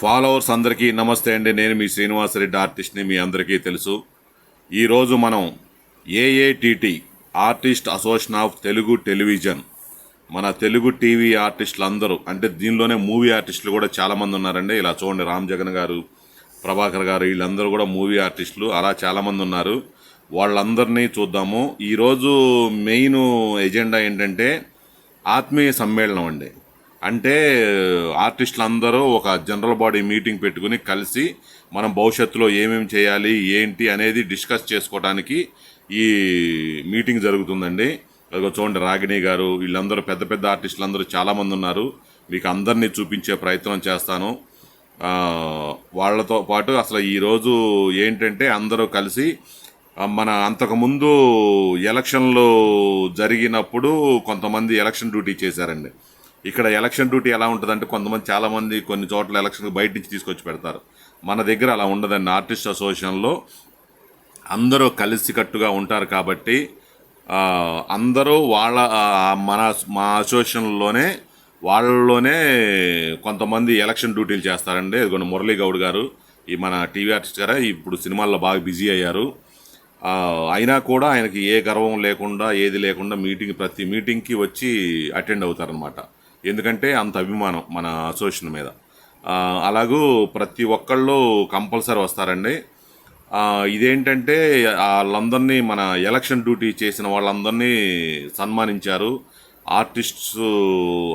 Followers అందరికీ నమస్తే అండి. నేను మీ శ్రీనివాసరెడ్డి ఆర్టిస్ట్ని మీ అందరికీ తెలుసు. ఈరోజు మనం AATT artist association of Telugu television మన తెలుగు టీవీ ఆర్టిస్టులు అందరూ అంటే దీనిలోనే మూవీ ఆర్టిస్టులు కూడా చాలామంది ఉన్నారండి. ఇలా చూడండి రామ్ జగన్ గారు ప్రభాకర్ గారు వీళ్ళందరూ కూడా మూవీ ఆర్టిస్టులు. అలా చాలామంది ఉన్నారు. వాళ్ళందరినీ చూద్దాము. ఈరోజు మెయిన్ ఎజెండా ఏంటంటే ఆత్మీయ సమ్మేళనం అండి. అంటే ఆర్టిస్టులు అందరూ ఒక జనరల్ బాడీ మీటింగ్ పెట్టుకుని కలిసి మనం భవిష్యత్తులో ఏమేమి చేయాలి ఏంటి అనేది డిస్కస్ చేసుకోవడానికి ఈ మీటింగ్ జరుగుతుందండి. అదిగో చూడండి రాగిణి గారు వీళ్ళందరూ పెద్ద పెద్ద ఆర్టిస్టులు అందరూ చాలామంది ఉన్నారు. మీకు అందరినీ చూపించే ప్రయత్నం చేస్తాను. వాళ్ళతో పాటు అసలు ఈరోజు ఏంటంటే అందరూ కలిసి మన అంతకుముందు ఎలక్షన్లు జరిగినప్పుడు కొంతమంది ఎలక్షన్ డ్యూటీ చేశారండి. ఇక్కడ ఎలక్షన్ డ్యూటీ ఎలా ఉంటుందంటే కొంతమంది చాలామంది కొన్ని చోట్ల ఎలక్షన్ బయట నుంచి తీసుకొచ్చి పెడతారు. మన దగ్గర అలా ఉండదండి. ఆర్టిస్ట్ అసోసియేషన్లో అందరూ కలిసికట్టుగా ఉంటారు కాబట్టి అందరూ వాళ్ళ మన మా అసోసియేషన్లోనే వాళ్ళలోనే కొంతమంది ఎలక్షన్ డ్యూటీలు చేస్తారండి. ఇదిగోండి మురళీ గౌడ్ గారు ఈ మన టీవీ ఆర్టిస్ట్ గారే ఇప్పుడు సినిమాల్లో బాగా బిజీ అయ్యారు. అయినా కూడా ఆయనకి ఏ గర్వం లేకుండా ఏది లేకుండా మీటింగ్ ప్రతి మీటింగ్కి వచ్చి అటెండ్ అవుతారనమాట ఎందుకంటే అంత అభిమానం మన అసోసియేషన్ మీద. అలాగూ ప్రతి ఒక్కళ్ళు కంపల్సరీ వస్తారండి. ఇదేంటంటే వాళ్ళందరినీ మన ఎలక్షన్ డ్యూటీ చేసిన వాళ్ళందరినీ సన్మానించారు ఆర్టిస్ట్స్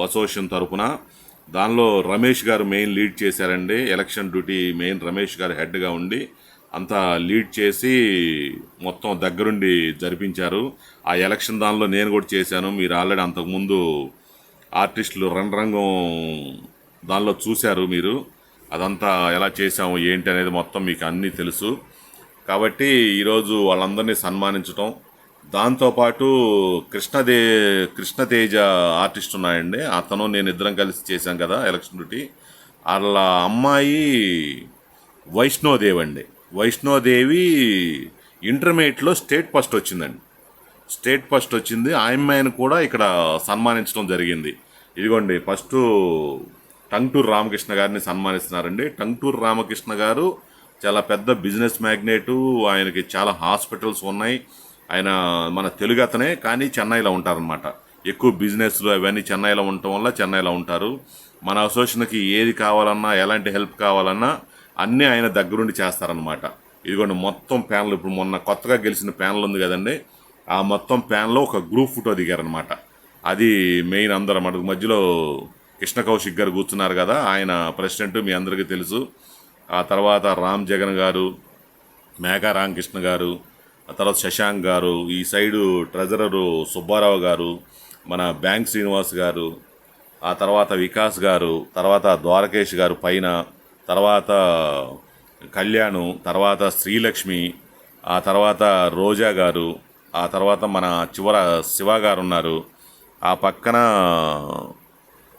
అసోసియేషన్ తరఫున దానిలో రమేష్ గారు మెయిన్ లీడ్ చేశారండి. ఎలక్షన్ డ్యూటీ మెయిన్ రమేష్ గారు హెడ్గా ఉండి అంతా లీడ్ చేసి మొత్తం దగ్గరుండి జరిపించారు. ఆ ఎలక్షన్ దానిలో నేను కూడా చేశాను. మీరు ఆల్రెడీ అంతకుముందు ఆర్టిస్టులు రణరంగం దానిలో చూశారు మీరు. అదంతా ఎలా చేశాము ఏంటి అనేది మొత్తం మీకు అన్నీ తెలుసు. కాబట్టి ఈరోజు వాళ్ళందరినీ సన్మానించటం దాంతోపాటు కృష్ణదే కృష్ణతేజ ఆర్టిస్ట్ ఉన్నాయండి. అతను నేను ఇద్దరం కలిసి చేశాం కదా ఎలక్షన్ డ్యూటీ. వాళ్ళ అమ్మాయి వైష్ణోదేవి అండి వైష్ణోదేవి ఇంటర్మీడియట్లో స్టేట్ ఫస్ట్ వచ్చిందండి. స్టేట్ ఫస్ట్ వచ్చింది. ఆయమ్మాయిని కూడా ఇక్కడ సన్మానించడం జరిగింది. ఇదిగోండి ఫస్ట్ టంగ్టూర్ రామకృష్ణ గారిని సన్మానిస్తున్నారండి. టంగ్టూర్ రామకృష్ణ గారు చాలా పెద్ద బిజినెస్ మ్యాగ్నేటు ఆయనకి చాలా హాస్పిటల్స్ ఉన్నాయి. ఆయన మన తెలుగు అతనే కానీ చెన్నైలో ఉంటారనమాట ఎక్కువ బిజినెస్లు అవన్నీ చెన్నైలో ఉండటం వల్ల చెన్నైలో ఉంటారు. మన అసోసియేషన్కి ఏది కావాలన్నా ఎలాంటి హెల్ప్ కావాలన్నా అన్నీ ఆయన దగ్గరుండి చేస్తారనమాట ఇదిగోండి మొత్తం ప్యానల్ ఇప్పుడు మొన్న కొత్తగా గెలిచిన ప్యానల్ ఉంది కదండి. ఆ మొత్తం ప్యాన్లో ఒక గ్రూప్ ఫోటో దిగారనమాట అది మెయిన్ అందరూ మనకు మధ్యలో కృష్ణ కౌశిక్ గారు కూర్చున్నారు కదా ఆయన ప్రెసిడెంట్ మీ అందరికీ తెలుసు. ఆ తర్వాత రామ్ జగన్ గారు మేఘా రామకృష్ణ గారు ఆ తర్వాత శశాంక్ గారు ఈ సైడు ట్రెజరరు సుబ్బారావు గారు మన బ్యాంక్ శ్రీనివాస్ గారు ఆ తర్వాత వికాస్ గారు తర్వాత ద్వారకేష్ గారు పైన తర్వాత కళ్యాణు తర్వాత శ్రీలక్ష్మి ఆ తర్వాత రోజా గారు ఆ తర్వాత మన చివర శివ గారు ఉన్నారు. ఆ పక్కన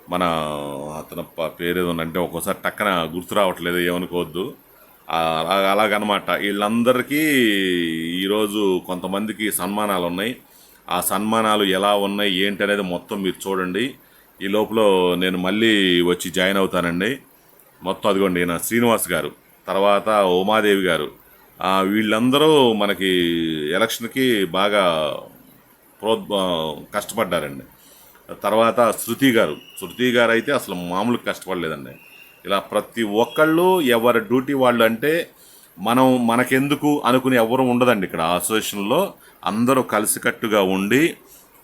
మన అతను పేరు ఏదో అంటే ఒక్కోసారి టక్కన గుర్తు రావట్లేదు ఏమనుకోవద్దు. అలాగనమాట. వీళ్ళందరికీ ఈరోజు కొంతమందికి సన్మానాలు ఉన్నాయి ఆ సన్మానాలు ఎలా ఉన్నాయి ఏంటి అనేది మొత్తం మీరు చూడండి. ఈ లోపల నేను మళ్ళీ వచ్చి జాయిన్ అవుతానండి. మొత్తం అదిగోండి నా శ్రీనివాస్ గారు తర్వాత ఉమాదేవి గారు. వీళ్ళందరూ మనకి ఎలక్షన్కి బాగా ప్రో కష్టపడ్డారండి. తర్వాత శృతి గారు. శృతి గారు అయితే అసలు మామూలు కష్టపడలేదండి. ఇలా ప్రతి ఒక్కళ్ళు ఎవరి డ్యూటీ వాళ్ళు అంటే మనం మనకెందుకు అనుకుని ఎవరు ఉండదండి ఇక్కడ. ఆ అసోసియేషన్లో అందరూ కలిసికట్టుగా ఉండి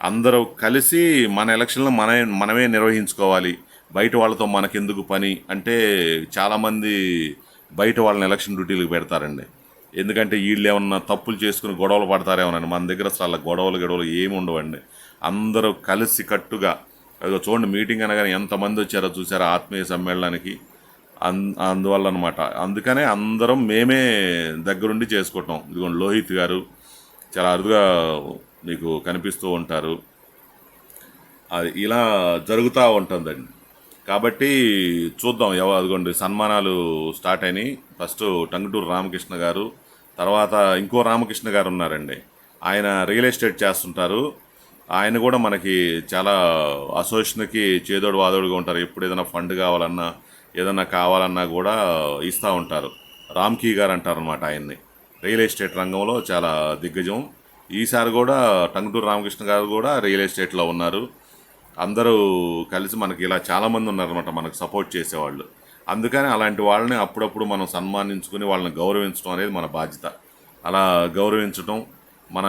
అందరూ కలిసి మన ఎలక్షన్లో మనమే మనమే నిర్వహించుకోవాలి. బయట వాళ్ళతో మనకెందుకు పని అంటే చాలామంది బయట వాళ్ళని ఎలక్షన్ డ్యూటీలకు పెడతారండి. ఎందుకంటే వీళ్ళు ఏమన్నా తప్పులు చేసుకుని గొడవలు పడతారేమోనండి మన దగ్గర అసలు గొడవలు గొడవలు ఏమి ఉండవండి అందరూ కలిసి కట్టుగా అదిగో చూడండి మీటింగ్ అనగానే ఎంతమంది వచ్చారో చూసారా ఆత్మీయ సమ్మేళనానికి? అన్ అందువల్ల అనమాట అందుకనే అందరం మేమే దగ్గరుండి చేసుకుంటాం. ఇదిగోండి లోహిత్ గారు చాలా అరుదుగా మీకు కనిపిస్తూ ఉంటారు. అది ఇలా జరుగుతూ ఉంటుందండి. కాబట్టి చూద్దాం ఎవ అదిగోండి సన్మానాలు స్టార్ట్ అయినాయి. ఫస్ట్ టంగుటూరు రామకృష్ణ గారు తర్వాత ఇంకో రామకృష్ణ గారు ఉన్నారండి. ఆయన రియల్ ఎస్టేట్ చేస్తుంటారు. ఆయన కూడా మనకి చాలా అసోసియేషన్కి చేదోడు వాదోడుగా ఉంటారు. ఎప్పుడు ఏదైనా ఫండ్ కావాలన్నా ఏదన్నా కావాలన్నా కూడా ఇస్తూ ఉంటారు. రామ్కీ గారు అంటారనమాట ఆయన్ని. రియల్ ఎస్టేట్ రంగంలో చాలా దిగ్గజం. ఈసారి కూడా టంగుటూరు రామకృష్ణ గారు కూడా రియల్ ఎస్టేట్లో ఉన్నారు. అందరూ కలిసి మనకి ఇలా చాలామంది ఉన్నారనమాట మనకు సపోర్ట్ చేసేవాళ్ళు. అందుకని అలాంటి వాళ్ళని అప్పుడప్పుడు మనం సన్మానించుకుని వాళ్ళని గౌరవించడం అనేది మన బాధ్యత. అలా గౌరవించడం మన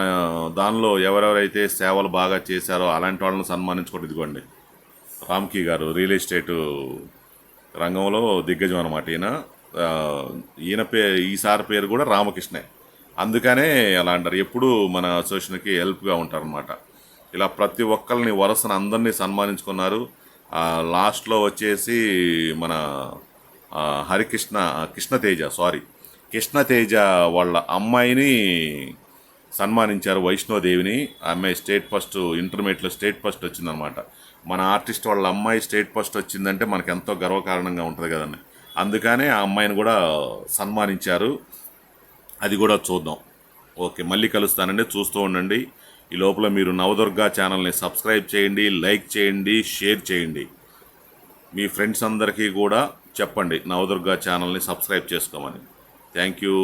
దానిలో ఎవరెవరైతే సేవలు బాగా చేశారో అలాంటి వాళ్ళని సన్మానించుకోండి ఇదిగోండి. రామ్కీ గారు రియల్ ఎస్టేటు రంగంలో దిగ్గజం అనమాట ఈయన. ఈయన పే ఈసారి పేరు కూడా రామకృష్ణే. అందుకనే అలా అంటారు. ఎప్పుడూ మన అసోసియేషన్కి హెల్ప్గా ఉంటారనమాట ఇలా ప్రతి ఒక్కరిని వరుసను అందరినీ సన్మానించుకున్నారు. లాస్ట్లో వచ్చేసి మన హరికృష్ణ కృష్ణతేజ సారీ. కృష్ణతేజ వాళ్ళ అమ్మాయిని సన్మానించారు వైష్ణోదేవిని. ఆమె అమ్మాయి స్టేట్ ఫస్ట్ ఇంటర్మీడియట్లో స్టేట్ ఫస్ట్ వచ్చిందనమాట. మన ఆర్టిస్ట్ వాళ్ళ అమ్మాయి స్టేట్ ఫస్ట్ వచ్చిందంటే మనకు ఎంతో గర్వకారణంగా ఉంటుంది కదండి. అందుకనే ఆ అమ్మాయిని కూడా సన్మానించారు. అది కూడా చూద్దాం. ఓకే మళ్ళీ కలుస్తానండి. చూస్తూ ఉండండి. ఈ లోపల మీరు నవదుర్గా ఛానల్ని సబ్స్క్రైబ్ చేయండి లైక్ చేయండి షేర్ చేయండి. మీ ఫ్రెండ్స్ అందరికీ కూడా చెప్పండి నవదుర్గా ఛానల్ని సబ్స్క్రైబ్ చేసుకోమని. Thank you.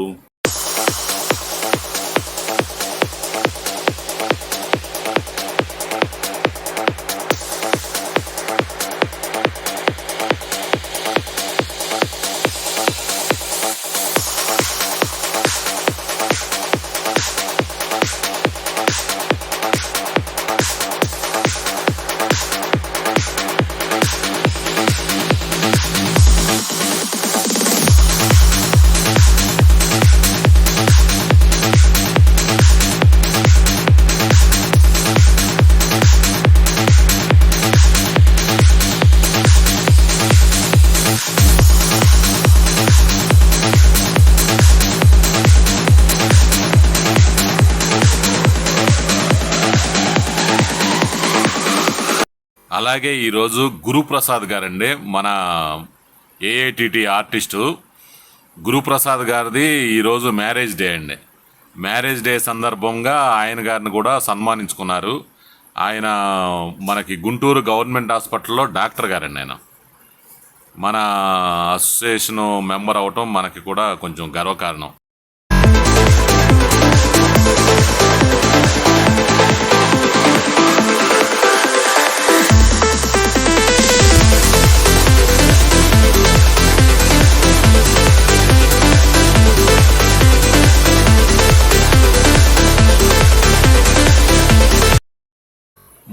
అలాగే ఈరోజు గురుప్రసాద్ గారండి మన ఏఐటిటి ఆర్టిస్టు. గురుప్రసాద్ గారిది ఈరోజు మ్యారేజ్ డే అండి. మ్యారేజ్ డే సందర్భంగా ఆయన గారిని కూడా సన్మానించుకున్నారు. ఆయన మనకి గుంటూరు గవర్నమెంట్ హాస్పిటల్లో డాక్టర్ గారండి ఆయన. మన అసోసియేషన్ మెంబర్ అవటం మనకి కూడా కొంచెం గర్వకారణం.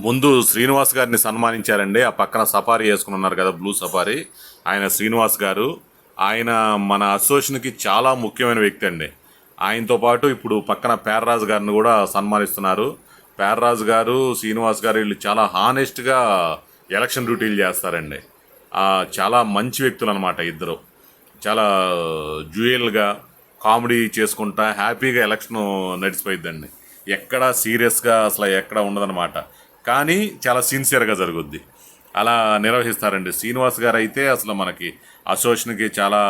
ముందు శ్రీనివాస్ గారిని సన్మానించారండి. ఆ పక్కన సఫారీ వేసుకుని ఉన్నారు కదా బ్లూ సఫారీ ఆయన శ్రీనివాస్ గారు. ఆయన మన అసోసియేషన్కి చాలా ముఖ్యమైన వ్యక్తి అండి. ఆయనతో పాటు ఇప్పుడు పక్కన పేర్రాజు గారిని కూడా సన్మానిస్తున్నారు. పేర్రాజు గారు శ్రీనివాస్ గారు వీళ్ళు చాలా హానెస్ట్గా ఎలక్షన్ డ్యూటీలు చేస్తారండి. చాలా మంచి వ్యక్తులు అనమాట ఇద్దరు. చాలా uh, జ్యుయల్గా కామెడీ చేసుకుంటా హ్యాపీగా ఎలక్షన్ నడిచిపోయిద్దండి. ఎక్కడ సీరియస్గా అసలు ఎక్కడ ఉండదన్నమాట. కానీ చాలా సిన్సియర్గా జరుగుద్ది. అలా నిర్వహిస్తారండి. శ్రీనివాస్ గారు అయితే అసలు మనకి అసోసియేషన్కి చాలా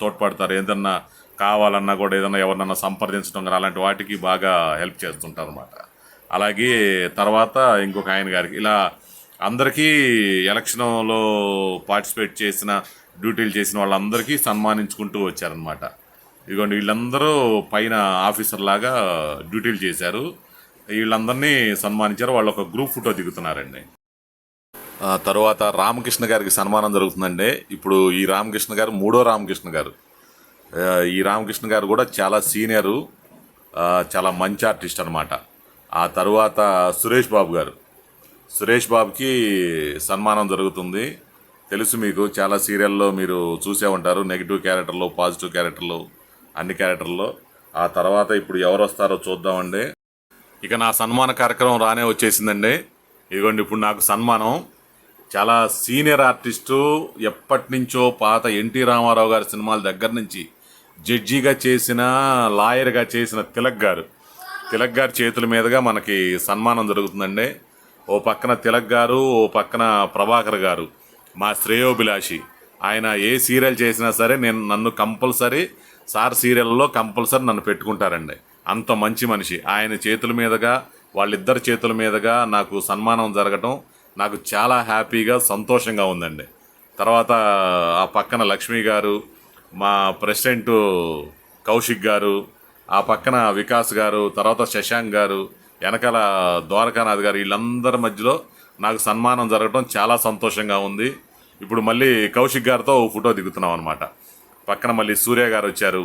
తోడ్పడతారు. ఏదన్నా కావాలన్నా కూడా ఏదన్నా ఎవరినన్నా సంప్రదించడం కానీ అలాంటి వాటికి బాగా హెల్ప్ చేస్తుంటారు అనమాట అలాగే తర్వాత ఇంకొక ఆయన గారికి ఇలా అందరికీ ఎలక్షన్లో పార్టిసిపేట్ చేసిన డ్యూటీలు చేసిన వాళ్ళందరికీ సన్మానించుకుంటూ వచ్చారనమాట ఇదిగోండి వీళ్ళందరూ పైన ఆఫీసర్ లాగా డ్యూటీలు చేశారు. వీళ్ళందరినీ సన్మానించారు. వాళ్ళు ఒక గ్రూప్ ఫోటో దిగుతున్నారండి. తర్వాత రామకృష్ణ గారికి సన్మానం జరుగుతుందండి. ఇప్పుడు ఈ రామకృష్ణ గారు మూడో రామకృష్ణ గారు. ఈ రామకృష్ణ గారు కూడా చాలా సీనియరు చాలా మంచి ఆర్టిస్ట్ అనమాట ఆ తర్వాత సురేష్ బాబు గారు. సురేష్ బాబుకి సన్మానం జరుగుతుంది. తెలుసు మీకు చాలా సీరియల్లో మీరు చూసే ఉంటారు. నెగిటివ్ క్యారెక్టర్లు పాజిటివ్ క్యారెక్టర్లు అన్ని క్యారెక్టర్లో. ఆ తర్వాత ఇప్పుడు ఎవరు వస్తారో చూద్దామండి. ఇక నా సన్మాన కార్యక్రమం రానే వచ్చేసిందండి. ఇదిగోండి ఇప్పుడు నాకు సన్మానం. చాలా సీనియర్ ఆర్టిస్టు ఎప్పటి నుంచో పాత ఎన్టీ రామారావు గారి సినిమాల దగ్గర నుంచి జడ్జిగా చేసిన లాయర్గా చేసిన తిలక్ గారు. తిలక్ గారి చేతుల మీదుగా మనకి సన్మానం జరుగుతుందండి. ఓ పక్కన తిలక్ గారు ఓ పక్కన ప్రభాకర్ గారు. మా శ్రేయోభిలాషి. ఆయన ఏ సీరియల్ చేసినా సరే నేను నన్ను కంపల్సరీ సార్ సీరియల్లో కంపల్సరీ నన్ను పెట్టుకుంటారండి. అంత మంచి మనిషి. ఆయన చేతుల మీదుగా వాళ్ళిద్దరి చేతుల మీదుగా నాకు సన్మానం జరగటం నాకు చాలా హ్యాపీగా సంతోషంగా ఉందండి. తర్వాత ఆ పక్కన లక్ష్మి గారు మా ప్రెసిడెంట్ కౌశిక్ గారు ఆ పక్కన వికాస్ గారు తర్వాత శశాంక్ గారు వెనకాల ద్వారకానాథ్ గారు వీళ్ళందరి మధ్యలో నాకు సన్మానం జరగడం చాలా సంతోషంగా ఉంది. ఇప్పుడు మళ్ళీ కౌశిక్ గారితో ఓ ఫోటో దిగుతున్నాం అనమాట పక్కన మళ్ళీ సూర్య గారు వచ్చారు.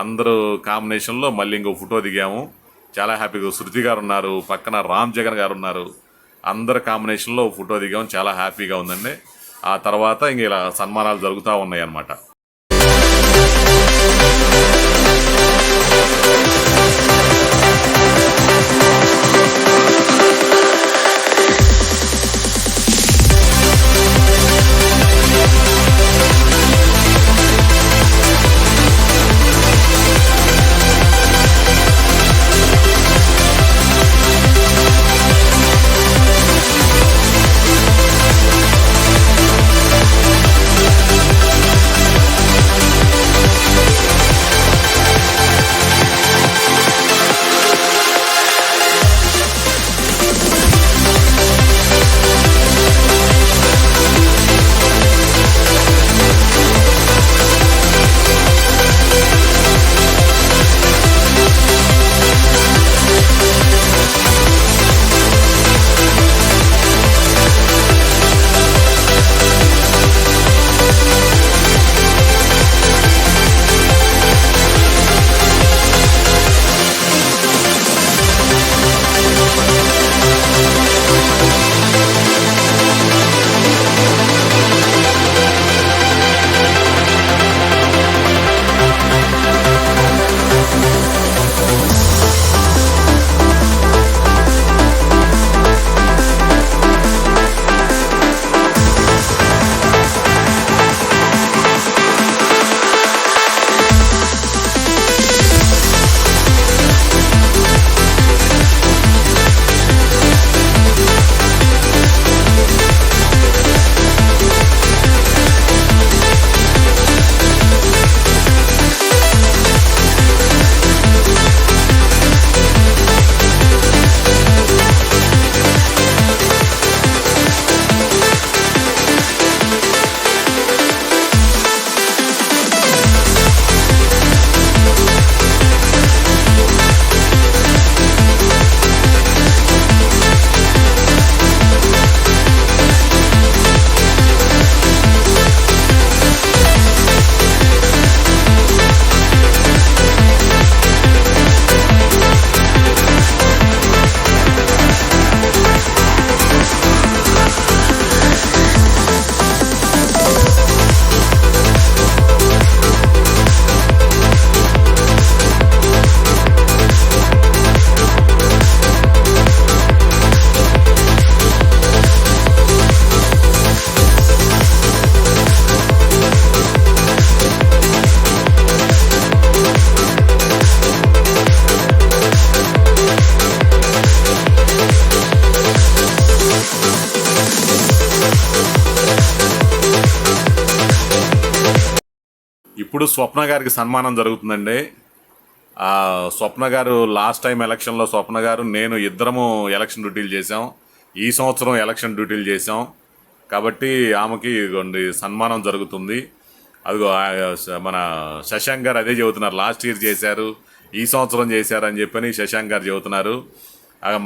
అందరూ కాంబినేషన్లో మళ్ళీ ఇంకో ఫోటో దిగాము. చాలా హ్యాపీగా శృతి గారు ఉన్నారు పక్కన రామ్ జగన్ గారు ఉన్నారు. అందరు కాంబినేషన్లో ఫోటో దిగాము చాలా హ్యాపీగా ఉందండి. ఆ తర్వాత ఇంక ఇలా సన్మానాలు జరుగుతూ ఉన్నాయి అన్నమాట. ఇప్పుడు స్వప్న గారికి సన్మానం జరుగుతుందండి. స్వప్న గారు లాస్ట్ టైం ఎలక్షన్లో స్వప్న గారు నేను ఇద్దరము ఎలక్షన్ డ్యూటీలు చేసాం ఈ సంవత్సరం ఎలక్షన్ డ్యూటీలు చేసాం కాబట్టి ఆమెకి కొన్ని సన్మానం జరుగుతుంది. అదిగో మన శశాంక్ గారు అదే చెబుతున్నారు లాస్ట్ ఇయర్ చేశారు ఈ సంవత్సరం చేశారు అని చెప్పని శశాంక్ గారు చెబుతున్నారు.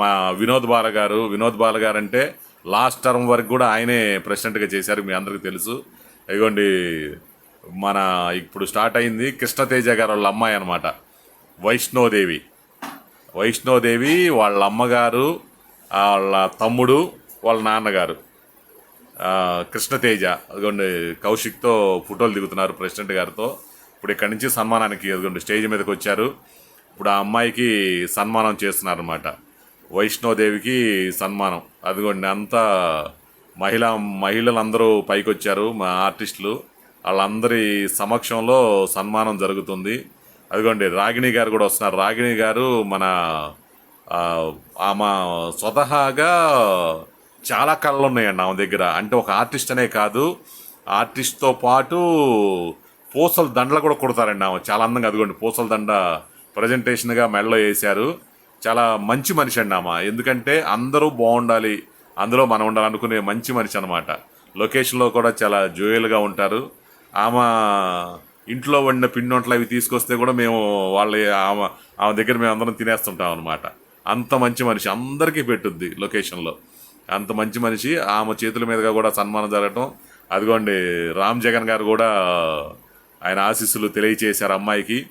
మా వినోద్ బాల గారు వినోద్ బాల గారు అంటే లాస్ట్ టర్మ్ వరకు కూడా ఆయనే ప్రెసిడెంట్గా చేశారు మీ అందరికీ తెలుసు. ఇదిగోండి మన ఇప్పుడు స్టార్ట్ అయింది కృష్ణతేజ గారు వాళ్ళ అమ్మాయి అనమాట వైష్ణోదేవి. వైష్ణోదేవి వాళ్ళ అమ్మగారు వాళ్ళ తమ్ముడు వాళ్ళ నాన్నగారు. కృష్ణతేజ అదిగోండి కౌశిక్తో ఫోటోలు దిగుతున్నారు ప్రెసిడెంట్ గారితో. ఇప్పుడు ఇక్కడి నుంచి సన్మానానికి అదిగోండి స్టేజ్ మీదకి వచ్చారు. ఇప్పుడు ఆ అమ్మాయికి సన్మానం చేస్తున్నారనమాట వైష్ణోదేవికి సన్మానం. అదిగోండి అంతా మహిళా మహిళలందరూ పైకి వచ్చారు మా ఆర్టిస్టులు. వాళ్ళందరి సమక్షంలో సన్మానం జరుగుతుంది. అదిగోండి రాగిణి గారు కూడా వస్తున్నారు. రాగిణి గారు మన ఆమె స్వతహాగా చాలా కళలు ఉన్నాయండి ఆమె దగ్గర. అంటే ఒక ఆర్టిస్ట్ అనే కాదు ఆర్టిస్ట్తో పాటు పూసల దండలు కూడా కుడతారండి ఆమె. చాలా అందంగా అదిగోండి పూసల దండ ప్రజెంటేషన్గా మెడలో వేశారు. చాలా మంచి మనిషి అండి ఆమె. ఎందుకంటే అందరూ బాగుండాలి అందులో మనం ఉండాలనుకునే మంచి మనిషి అనమాట లొకేషన్లో కూడా చాలా జోయల్గా ఉంటారు. ఆమె ఇంట్లో వండిన పిండి వంటలు అవి తీసుకొస్తే కూడా మేము వాళ్ళ ఆమె ఆమె దగ్గర మేము అందరం తినేస్తుంటాం అనమాట అంత మంచి మనిషి. అందరికీ పెట్టుద్ది లొకేషన్లో. అంత మంచి మనిషి. ఆమె చేతుల మీదుగా కూడా సన్మానం జరగటం. అదిగోండి రామ్ జగన్ గారు కూడా ఆయన ఆశీస్సులు తెలియచేశారు అమ్మాయికి.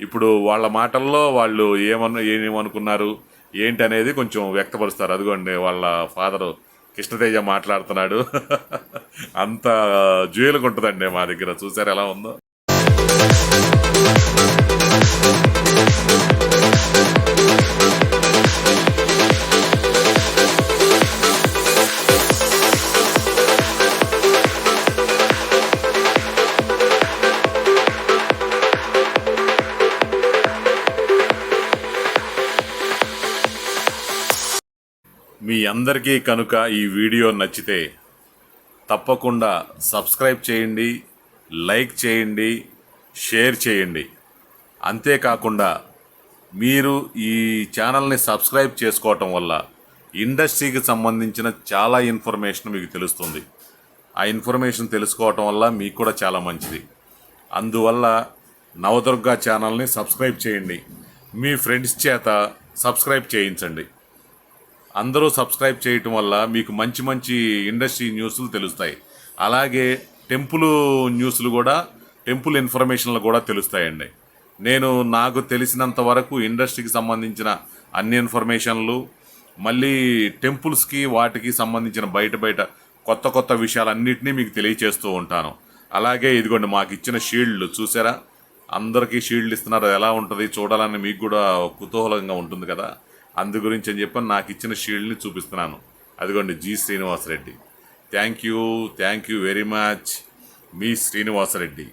ఇప్పుడు వాళ్ళ మాటల్లో వాళ్ళు ఏమను ఏమనుకున్నారు? ఏంటి అనేది కొంచెం వ్యక్తపరుస్తారు. అదిగోండి వాళ్ళ ఫాదరు కృష్ణతేజ మాట్లాడుతున్నాడు. అంత జ్యువెల్గా ఉంటుందండి మా దగ్గర. చూసారు ఎలా ఉందో? మీ అందరికీ కనుక ఈ వీడియో నచ్చితే తప్పకుండా సబ్స్క్రైబ్ చేయండి లైక్ చేయండి షేర్ చేయండి. అంతేకాకుండా మీరు ఈ ఛానల్ని సబ్స్క్రైబ్ చేసుకోవటం వల్ల ఇండస్ట్రీకి సంబంధించిన చాలా ఇన్ఫర్మేషన్ మీకు తెలుస్తుంది. ఆ ఇన్ఫర్మేషన్ తెలుసుకోవటం వల్ల మీకు కూడా చాలా మంచిది. అందువల్ల నవదుర్గా ఛానల్ని సబ్స్క్రైబ్ చేయండి. మీ ఫ్రెండ్స్ చేత సబ్స్క్రైబ్ చేయించండి. అందరూ సబ్స్క్రైబ్ చేయటం వల్ల మీకు మంచి మంచి ఇండస్ట్రీ న్యూస్లు తెలుస్తాయి. అలాగే టెంపుల్ న్యూస్లు కూడా టెంపుల్ ఇన్ఫర్మేషన్లు కూడా తెలుస్తాయండి. నేను నాకు తెలిసినంత వరకు ఇండస్ట్రీకి సంబంధించిన అన్ని ఇన్ఫర్మేషన్లు మళ్ళీ టెంపుల్స్కి వాటికి సంబంధించిన బయట బయట కొత్త కొత్త విషయాలన్నింటినీ మీకు తెలియచేస్తూ ఉంటాను. అలాగే ఇదిగోండి మాకు ఇచ్చిన షీల్డ్లు చూసారా? అందరికీ షీల్డ్ ఇస్తున్నారు. ఎలా ఉంటుంది? చూడాలని మీకు కూడా కుతూహలంగా ఉంటుంది కదా. అందు గురించి అని చెప్పి నాకు ఇచ్చిన షీల్డ్ని చూపిస్తున్నాను. అదిగోండి G Srinivasareddy. Thank you thank you very much me Srinivasa Reddy.